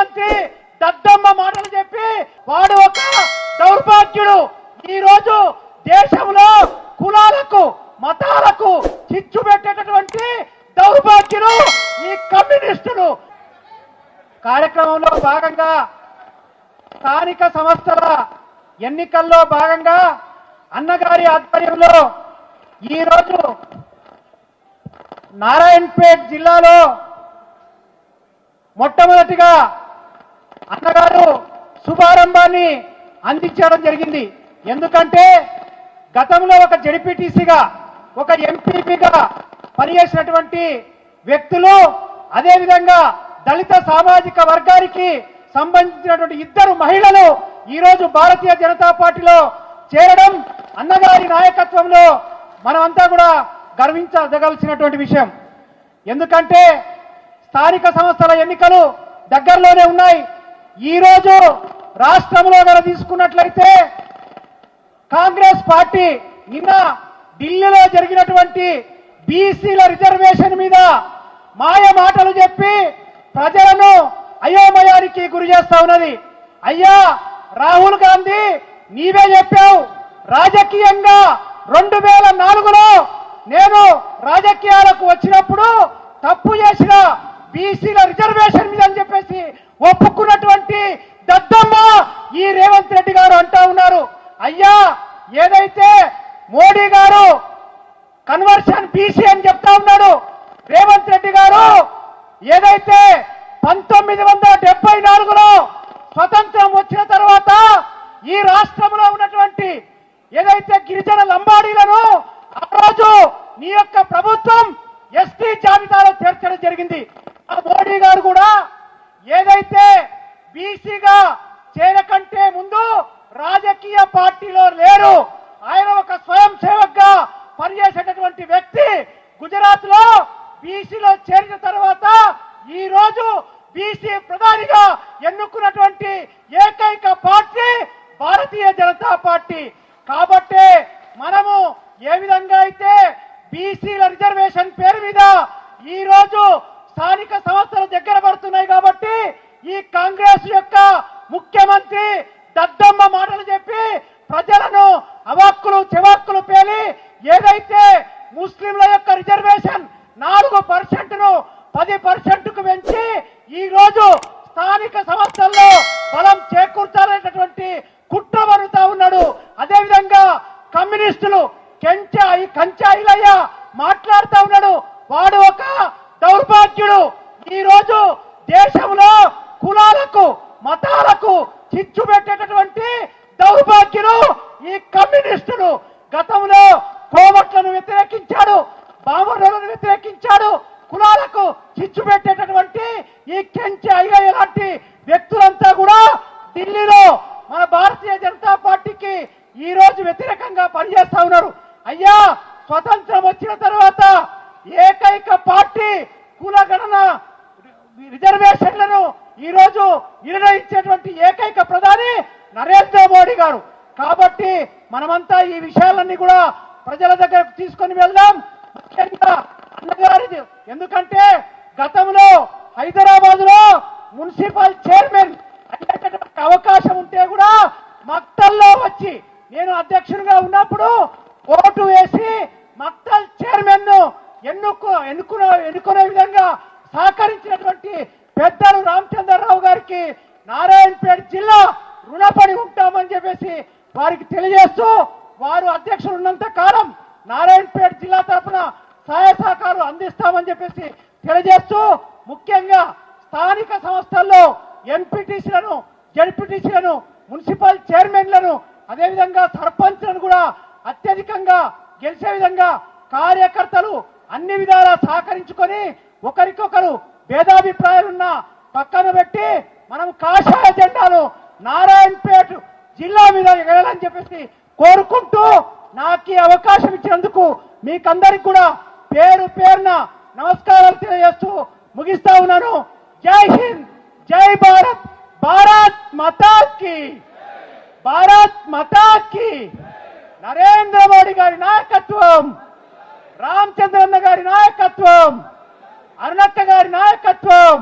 మంత్రి దద్దమ్మ మాటలు చెప్పి వాడు ఒక దౌర్భాగ్యుడు. ఈ రోజు దేశంలో కులాలకు మతాలకు చిచ్చు పెట్టేటటువంటి దౌర్భాగ్యులు ఈ కమ్యూనిస్టులు. కార్యక్రమంలో భాగంగా స్థానిక సంస్థల ఎన్నికల్లో భాగంగా అన్నగారి ఆధ్వర్యంలో ఈరోజు నారాయణపేట్ జిల్లాలో మొట్టమొదటిగా గారు శుభారంభాన్ని అందించడం జరిగింది. ఎందుకంటే గతంలో ఒక జడిపిటిసిగా ఒక ఎంపీపీగా పనిచేసినటువంటి వ్యక్తులు అదేవిధంగా దళిత సామాజిక వర్గానికి సంబంధించినటువంటి ఇద్దరు మహిళలు ఈరోజు భారతీయ జనతా పార్టీలో చేరడం అన్నగారి నాయకత్వంలో మనమంతా కూడా గర్వించదగలసినటువంటి విషయం. ఎందుకంటే స్థానిక సంస్థల ఎన్నికలు దగ్గరలోనే ఉన్నాయి. ఈరోజు రాష్ట్రంలో గల తీసుకున్నట్లయితే కాంగ్రెస్ పార్టీ నిన్న ఢిల్లీలో జరిగినటువంటి బీసీల రిజర్వేషన్ మీద మాయ మాటలు చెప్పి ప్రజలను అయోమయానికి గురి చేస్తా ఉన్నది. అయ్యా రాహుల్ గాంధీ నీవే చెప్పావు రాజకీయంగా రెండు వేల నాలుగులో నేను రాజకీయాలకు వచ్చినప్పుడు తప్పు చేసిన బీసీల రిజర్వేషన్ మీద అని చెప్పేసి ఒప్పుకున్నటువంటి దద్దమ్మ ఈ రేవంత్ రెడ్డి గారు అంటా ఉన్నారు. అయ్యా ఏదైతే మోడీ గారు కన్వర్షన్ బీసీ అని చెప్తా ఉన్నాడు రేవంత్ రెడ్డి గారు ఏదైతే పంతొమ్మిది వందల డెబ్బై నాలుగులో స్వతంత్రం వచ్చిన తర్వాత ఈ రాష్ట్రంలో ఉన్నటువంటి ఏదైతే గిరిజన లంబాడీలను ఆ రోజు నీ యొక్క ప్రభుత్వం ఎస్టీ జాబితాలో చేర్చడం జరిగింది. ఆ మోడీ గారు బీసీగా చేరకంటే ముందు రాజకీయ పార్టీలో లేరు. ఆయన ఒక స్వయం సేవక్గా పనిచేసేటటువంటి వ్యక్తి గుజరాత్లో బీసీలో చేరిన తర్వాత ఈ రోజు బీసీ ప్రధానిగా ఎన్నుకున్నటువంటి ఏకైక పార్టీ భారతీయ జనతా పార్టీ. కాబట్టి మనము ఏ విధంగా అయితే బీసీల రిజర్వేషన్ పేరు మీద ఈ రోజు స్థానిక సంస్థలు దగ్గర పడుతున్నాయి కాబట్టి ఈ కాంగ్రెస్ యొక్క ముఖ్యమంత్రి దద్దమ్మ మాటలు చెప్పి ప్రజలను అవాక్కులు చెవాక్కులు పేలి ఏదైతే ముస్లింల యొక్క రిజర్వేషన్ నాలుగు పర్సెంట్ను పది పర్సెంట్కు పెంచి ఈ రోజు స్థానిక సంస్థల్లో బలం చేకూర్చాలనేటటువంటి కుట్ర పడుతా ఉన్నాడు. అదేవిధంగా కమ్యూనిస్టులు కెంచాయి కంచాయిలయ్య మాట్లాడుతా ఉన్నాడు. వాడు ఒక దౌర్భాగ్యుడు. ఈ రోజు దేశంలో కులాలకు మతాలకు చిచ్చు పెట్టేటటువంటి దౌర్భాగ్యులు ఈ కమ్యూనిస్టులు. గతంలో వ్యతిరేకించాడు. బామరులను వ్యతిరేకించాడు. కులాలకు చిచ్చు పెట్టేటటువంటి ఈ కెంచి అయ్యయ్య లాంటి వ్యక్తులంతా కూడా ఢిల్లీలో మన భారతీయ జనతా పార్టీకి ఈ రోజు వ్యతిరేకంగా పనిచేస్తా ఉన్నారు. అయ్యా స్వతంత్రం వచ్చిన తర్వాత ఏకైక పార్టీ కులగణన రిజర్వేషన్లను ఈ రోజు నిర్ణయించేటువంటి ఏకైక ప్రధాని నరేంద్ర మోడీ గారు. కాబట్టి మనమంతా ఈ విషయాలన్నీ కూడా ప్రజల దగ్గరకు తీసుకొని వెళ్దాం. ముఖ్యంగా అన్నగారిది. ఎందుకంటే గతంలో హైదరాబాద్లో మున్సిపల్ చైర్మన్ అయ్యేటటువంటి అవకాశం ఉంటే కూడా మక్తల్లో వచ్చి నేను అధ్యక్షునిగా ఉన్నప్పుడు ఓటు వేసి మక్తల్ చైర్మన్ను ఎన్నుకో ఎన్నుకున్న ఎన్నుకునే విధంగా సహకరించినటువంటి పెద్దలు రామచంద్రరావు గారికి నారాయణపేట జిల్లా రుణపడి ఉంటామని చెప్పేసి వారికి తెలియజేస్తూ వారు అధ్యక్షులు ఉన్నంత కాలం నారాయణపేట జిల్లా తరఫున సహాయ సహకారాలు అందిస్తామని చెప్పేసి తెలియజేస్తూ ముఖ్యంగా స్థానిక సంస్థల్లో ఎంపీటీసీలను జడ్పీటీసీలను మున్సిపల్ చైర్మన్లను అదేవిధంగా సర్పంచ్లను కూడా అత్యధికంగా గెలిచే విధంగా కార్యకర్తలు అన్ని విధాలా సహకరించుకొని ఒకరికొకరు భేదాభిప్రాయాలున్న పక్కన పెట్టి మనం కాషాయ జెండాను నారాయణపేట జిల్లా మీద ఎగరాలని చెప్పేసి కోరుకుంటూ నాకు అవకాశం ఇచ్చినందుకు మీకందరికి కూడా పేరు పేరున నమస్కారాలు తెలియజేస్తూ ముగిస్తా ఉన్నాను. జై హింద్ జై భారత్ భారత్ మతాకి భారత్ మతాకి. నరేంద్ర మోడీ గారి నాయకత్వం రామచంద్రన్న గారి నాయకత్వం అరుణక్క గారి నాయకత్వం.